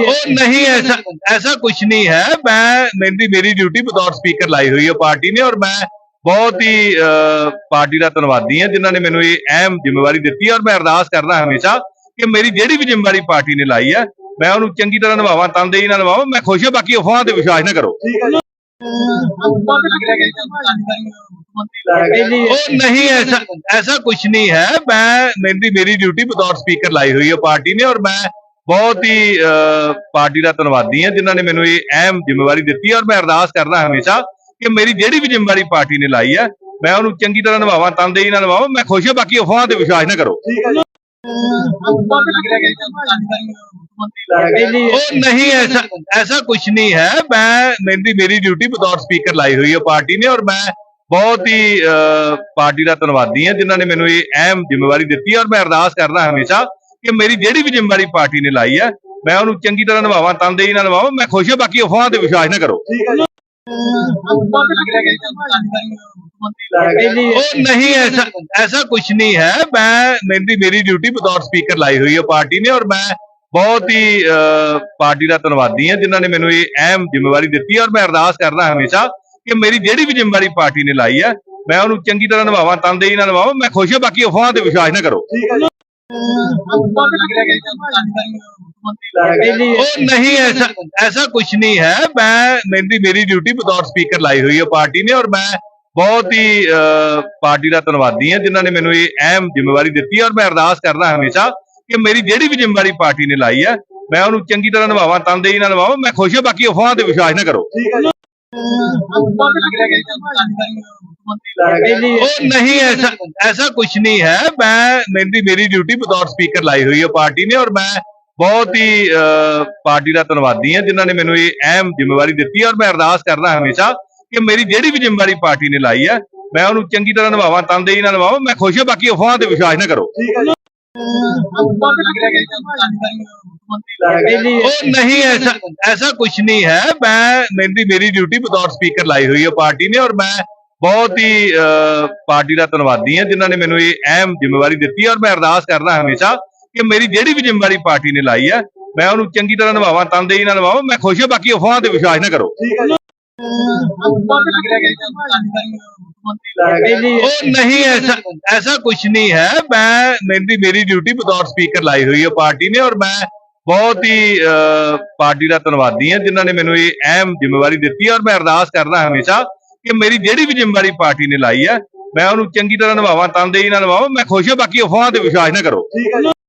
ਉਹ ਨਹੀਂ ਐਸਾ ਐਸਾ ਕੁਝ ਨਹੀਂ ਹੈ। ਮੈਂ ਮੇਰੀ ਮੇਰੀ ਡਿਊਟੀ ਬਤੌਰ ਸਪੀਕਰ ਲਾਈ ਹੋਈ ਹੈ ਪਾਰਟੀ ਨੇ ਔਰ ਮੈਂ ਬਹੁਤ ਹੀ ਅਹ, ਪਾਰਟੀ ਦਾ ਧੰਨਵਾਦੀ ਹਾਂ ਜਿਨ੍ਹਾਂ ਨੇ ਮੈਨੂੰ ਇਹ ਅਹਿਮ ਜ਼ਿੰਮੇਵਾਰੀ ਦਿੱਤੀ ਹੈ ਔਰ ਮੈਂ ਅਰਦਾਸ ਕਰਦਾ ਹਮੇਸ਼ਾ ਕਿ ਮੇਰੀ ਜਿਹੜੀ ਵੀ ਜ਼ਿੰਮੇਵਾਰੀ ਪਾਰਟੀ ਨੇ ਲਾਈ ਹੈ ਮੈਂ ਉਹਨੂੰ ਚੰਗੀ ਤਰ੍ਹਾਂ ਨਿਭਾਵਾਂ ਤਨਦੇਹੀ ਨਾਲ ਨਿਭਾਵਾਂ ਮੈਂ ਖੁਸ਼ ਹਾਂ ਬਾਕੀ ਅਫਵਾਹਾਂ ਤੇ ਵਿਸ਼ਵਾਸ ਨਾ ਕਰੋ। ਉਹ ਨਹੀਂ ਐਸਾ ਐਸਾ ਕੁਝ ਨਹੀਂ ਹੈ। ਮੈਂ ਮੇਰੀ ਮੇਰੀ ਡਿਊਟੀ ਬਤੌਰ ਸਪੀਕਰ ਲਾਈ ਹੋਈ ਹੈ ਪਾਰਟੀ ਨੇ ਔਰ ਮੈਂ ਬਹੁਤ ਹੀ ਅਹ, ਪਾਰਟੀ ਦਾ ਧੰਨਵਾਦੀ ਹਾਂ ਜਿਨ੍ਹਾਂ ਨੇ ਮੈਨੂੰ ਇਹ ਅਹਿਮ ਜ਼ਿੰਮੇਵਾਰੀ ਦਿੱਤੀ ਹੈ ਔਰ ਮੈਂ ਅਰਦਾਸ ਕਰਦਾ ਹਮੇਸ਼ਾ ਕਿ ਮੇਰੀ ਜਿਹੜੀ ਵੀ ਜ਼ਿੰਮੇਵਾਰੀ ਪਾਰਟੀ ਨੇ ਲਾਈ ਹੈ ਮੈਂ ਉਹਨੂੰ ਚੰਗੀ ਤਰ੍ਹਾਂ ਨਿਭਾਵਾਂ ਤਨਦੇਹੀ ਨਾਲ ਨਿਭਾਵਾਂ ਮੈਂ ਖੁਸ਼ ਹਾਂ ਬਾਕੀ ਅਫਵਾਹਾਂ ਤੇ ਵਿਸ਼ਵਾਸ ਨਾ ਕਰੋ। ਉਹ ਨਹੀਂ ਐਸਾ ਐਸਾ ਕੁਝ ਨਹੀਂ ਹੈ। ਮੈਂ ਮੇਰੀ ਮੇਰੀ ਡਿਊਟੀ ਬਤੌਰ ਸਪੀਕਰ ਲਾਈ ਹੋਈ ਹੈ ਪਾਰਟੀ ਨੇ ਔਰ ਮੈਂ ਬਹੁਤ ਹੀ ਪਾਰਟੀ ਦਾ ਧੰਨਵਾਦੀ ਹਾਂ ਜਿਨ੍ਹਾਂ ਨੇ ਮੈਨੂੰ ਇਹ ਅਹਿਮ ਜ਼ਿੰਮੇਵਾਰੀ ਦਿੱਤੀ ਔਰ ਮੈਂ ਅਰਦਾਸ ਕਰਦਾ ਹਮੇਸ਼ਾ ਕਿ ਮੇਰੀ ਜਿਹੜੀ ਵੀ ਜ਼ਿੰਮੇਵਾਰੀ ਪਾਰਟੀ ਨੇ ਲਾਈ ਹੈ ਮੈਂ ਉਹਨੂੰ ਚੰਗੀ ਤਰ੍ਹਾਂ ਨਿਭਾਵਾਂ ਤਨਦੇਹੀ ਨਾਲ ਨਿਭਾਵਾਂ ਮੈਂ ਖੁਸ਼ ਹਾਂ ਬਾਕੀ ਅਫਵਾਹਾਂ ਤੇ ਵਿਸ਼ਵਾਸ ਨਾ ਕਰੋ। ਉਹ ਨਹੀਂ ਐਸਾ ਐਸਾ ਕੁਝ ਨਹੀਂ ਹੈ। ਮੈਂ ਮੇਰੀ ਮੇਰੀ ਡਿਊਟੀ ਬਤੌਰ ਸਪੀਕਰ ਲਾਈ ਹੋਈ ਹੈ ਪਾਰਟੀ ਨੇ ਔਰ ਮੈਂ ਬਹੁਤ ਹੀ ਪਾਰਟੀ ਦਾ ਧੰਨਵਾਦੀ ਹਾਂ ਜਿਨ੍ਹਾਂ ਨੇ ਮੈਨੂੰ ਇਹ ਅਹਿਮ ਜ਼ਿੰਮੇਵਾਰੀ ਦਿੱਤੀ ਔਰ ਮੈਂ ਅਰਦਾਸ ਕਰਦਾ ਹਮੇਸ਼ਾ ਕਿ ਮੇਰੀ ਜਿਹੜੀ ਵੀ ਜ਼ਿੰਮੇਵਾਰੀ ਪਾਰਟੀ ਨੇ ਲਾਈ ਹੈ ਮੈਂ ਉਹਨੂੰ ਚੰਗੀ ਤਰ੍ਹਾਂ ਨਿਭਾਵਾਂ ਤਨਦੇਹੀ ਨਾਲ ਨਿਭਾਵਾਂ ਮੈਂ ਖੁਸ਼ ਹਾਂ ਬਾਕੀ ਅਫਵਾਹਾਂ ਤੇ ਵਿਸ਼ਵਾਸ ਨਾ ਕਰੋ। ਉਹ ਨਹੀਂ ਐਸਾ ਐਸਾ ਕੁਝ ਨਹੀਂ ਹੈ। ਮੈਂ ਮੇਰੀ ਮੇਰੀ ਡਿਊਟੀ ਬਤੌਰ ਸਪੀਕਰ ਲਾਈ ਹੋਈ ਹੈ ਪਾਰਟੀ ਨੇ ਔਰ ਮੈਂ ਬਹੁਤ ਹੀ ਅਹ, ਪਾਰਟੀ ਦਾ ਧੰਨਵਾਦੀ ਹਾਂ ਜਿਨ੍ਹਾਂ ਨੇ ਮੈਨੂੰ ਇਹ ਅਹਿਮ ਜ਼ਿੰਮੇਵਾਰੀ ਦਿੱਤੀ ਹੈ ਔਰ ਮੈਂ ਅਰਦਾਸ ਕਰਦਾ ਹਮੇਸ਼ਾ ਕਿ ਮੇਰੀ ਜਿਹੜੀ ਵੀ ਜ਼ਿੰਮੇਵਾਰੀ ਪਾਰਟੀ ਨੇ ਲਾਈ ਹੈ ਮੈਂ ਉਹਨੂੰ ਚੰਗੀ ਤਰ੍ਹਾਂ ਨਿਭਾਵਾਂ ਤਨਦੇਹੀ ਨਾਲ ਨਿਭਾਵਾਂ ਮੈਂ ਖੁਸ਼ ਹਾਂ ਬਾਕੀ ਅਫਵਾਹਾਂ ਤੇ ਵਿਸ਼ਵਾਸ ਨਾ ਕਰੋ। ਉਹ ਨਹੀਂ ਐਸਾ ਐਸਾ ਕੁਝ ਨਹੀਂ ਹੈ। ਮੈਂ ਮੇਰੀ ਮੇਰੀ ਡਿਊਟੀ ਬਤੌਰ ਸਪੀਕਰ ਲਾਈ ਹੋਈ ਹੈ ਪਾਰਟੀ ਨੇ ਔਰ ਮੈਂ ਬਹੁਤ ਹੀ ਅਹ, ਪਾਰਟੀ ਦਾ ਧੰਨਵਾਦੀ ਹਾਂ ਜਿਨ੍ਹਾਂ ਨੇ ਮੈਨੂੰ ਇਹ ਅਹਿਮ ਜ਼ਿੰਮੇਵਾਰੀ ਦਿੱਤੀ ਹੈ ਔਰ ਮੈਂ ਅਰਦਾਸ ਕਰਦਾ ਹਮੇਸ਼ਾ ਕਿ ਮੇਰੀ ਜਿਹੜੀ ਵੀ ਜ਼ਿੰਮੇਵਾਰੀ ਪਾਰਟੀ ਨੇ ਲਾਈ ਹੈ ਮੈਂ ਉਹਨੂੰ ਚੰਗੀ ਤਰ੍ਹਾਂ ਨਿਭਾਵਾਂ ਤਨਦੇਹੀ ਨਾਲ ਨਿਭਾਵਾਂ ਮੈਂ ਖੁਸ਼ ਹਾਂ ਬਾਕੀ ਅਫਵਾਹਾਂ ਤੇ ਵਿਸ਼ਵਾਸ ਨਾ ਕਰੋ। ਉਹ ਨਹੀਂ ਐਸਾ ਐਸਾ ਕੁਝ ਨਹੀਂ ਹੈ। ਮੈਂ ਮੇਰੀ ਮੇਰੀ ਡਿਊਟੀ ਬਤੌਰ ਸਪੀਕਰ ਲਾਈ ਹੋਈ ਹੈ ਪਾਰਟੀ ਨੇ ਔਰ ਮੈਂ ਬਹੁਤ ਹੀ ਅਹ, ਪਾਰਟੀ ਦਾ ਧੰਨਵਾਦੀ ਹਾਂ ਜਿਨ੍ਹਾਂ ਨੇ ਮੈਨੂੰ ਇਹ ਅਹਿਮ ਜ਼ਿੰਮੇਵਾਰੀ ਦਿੱਤੀ ਹੈ ਔਰ ਮੈਂ ਅਰਦਾਸ ਕਰਦਾ ਹਮੇਸ਼ਾ ਕਿ ਮੇਰੀ ਜਿਹੜੀ ਵੀ ਜ਼ਿੰਮੇਵਾਰੀ ਪਾਰਟੀ ਨੇ ਲਾਈ ਹੈ ਮੈਂ ਉਹਨੂੰ ਚੰਗੀ ਤਰ੍ਹਾਂ ਨਿਭਾਵਾਂ ਤਨਦੇਹੀ ਨਾਲ ਨਿਭਾਵਾਂ ਮੈਂ ਖੁਸ਼ ਹਾਂ ਬਾਕੀ ਅਫਵਾਹਾਂ ਤੇ ਵਿਸ਼ਵਾਸ ਨਾ ਕਰੋ। ਉਹ ਨਹੀਂ ਐਸਾ ਐਸਾ ਕੁਝ ਨਹੀਂ ਹੈ। ਮੈਂ ਮੇਰੀ ਮੇਰੀ ਡਿਊਟੀ ਬਤੌਰ ਸਪੀਕਰ ਲਾਈ ਹੋਈ ਹੈ ਪਾਰਟੀ ਨੇ ਔਰ ਮੈਂ ਬਹੁਤ ਹੀ ਅਹ, ਪਾਰਟੀ ਦਾ ਧੰਨਵਾਦੀ ਹਾਂ ਜਿਨ੍ਹਾਂ ਨੇ ਮੈਨੂੰ ਇਹ ਅਹਿਮ ਜ਼ਿੰਮੇਵਾਰੀ ਦਿੱਤੀ ਹੈ ਔਰ ਮੈਂ ਅਰਦਾਸ ਕਰਦਾ ਹਮੇਸ਼ਾ ਕਿ ਮੇਰੀ ਜਿਹੜੀ ਵੀ ਜ਼ਿੰਮੇਵਾਰੀ ਪਾਰਟੀ ਨੇ ਲਾਈ ਹੈ ਮੈਂ ਉਹਨੂੰ ਚੰਗੀ ਤਰ੍ਹਾਂ ਨਿਭਾਵਾਂ ਤਨਦੇਹੀ ਨਾਲ ਨਿਭਾਵਾਂ ਮੈਂ ਖੁਸ਼ ਹਾਂ ਬਾਕੀ ਅਫਵਾਹਾਂ ਤੇ ਵਿਸ਼ਵਾਸ ਨਾ ਕਰੋ।